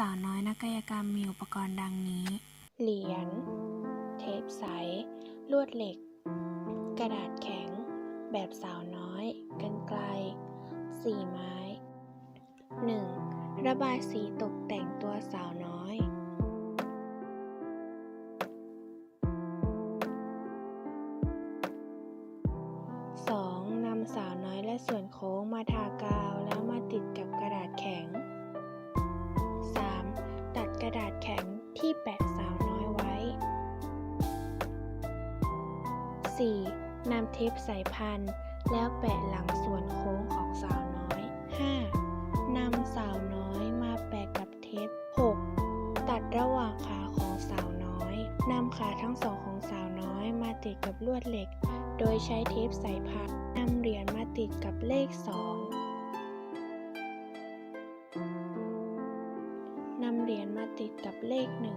สาวน้อยนักกายกรรมมีอุปกรณ์ดังนี้ เหรียญ เทปใส ลวดเหล็ก กระดาษแข็ง แบบสาวน้อย กันไกล สีไม้ 1. ระบายสีตกแต่งตัวสาวน้อย 2. นำสาวน้อยและส่วนโค้งมาทากาว ระดาษแข็งที่แปะสาวน้อยไว้ 4. นำเทปใส่พัน แล้วแปะหลังส่วนโค้งของสาวน้อย 5. นำสาวน้อยมาแปะกับเทป 6. ตัดระหว่างขาของสาวน้อย นำขาทั้งสองของสาวน้อยมาติดกับลวดเหล็ก โดยใช้เทปใส่พันนำเหรียญมาติดกับเลข 2ำเหรียญมาติดกับเลขหนึ่ง